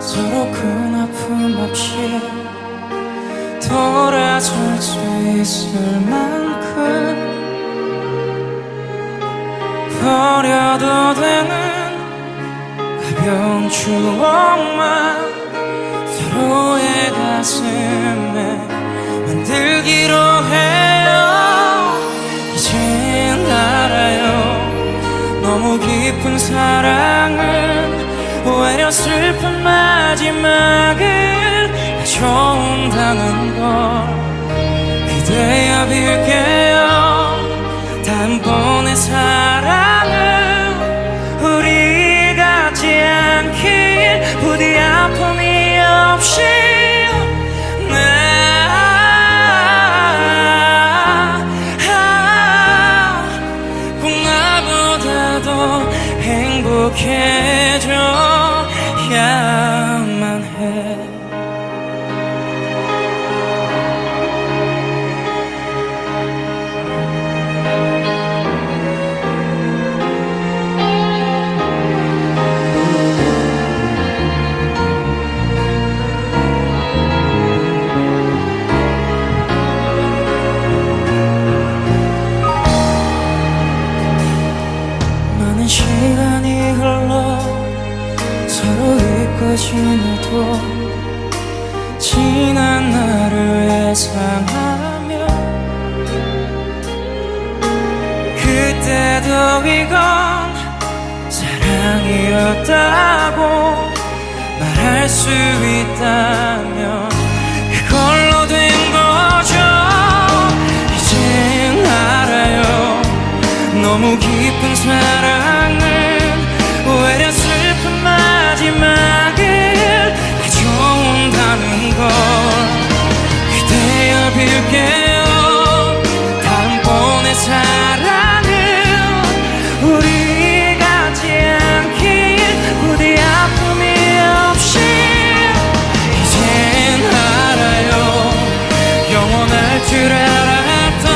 서로 큰 아픔 없이 돌아설 수 있을 만큼 버려도 되는 가벼운 추억만 서로의 가슴에 만들기로 해요. 이젠 알아요. 너무 깊은 사랑은 오히려 슬픈 마지막을 가져온다는 걸 기대어 빌게요. 단번에 사랑은 우리 같지 않길 부디 아픔이 없이 꼭 나보다도 행복해져야만 해 지내도 지난 날을 회상하며 그때도 이건 사랑이었다고 말할 수 있다면 그걸로 된 거죠. 이젠 알아요. 너무 깊은 사랑은 걸 그대여 빌게요. 다음번에 사랑을 우리 가지 않길 부디 아픔이 없이 이젠 알아요. 영원할 줄 알았던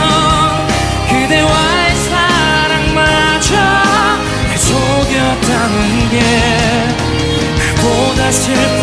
그대와의 사랑마저 날 속였다는 게 그보다 슬픈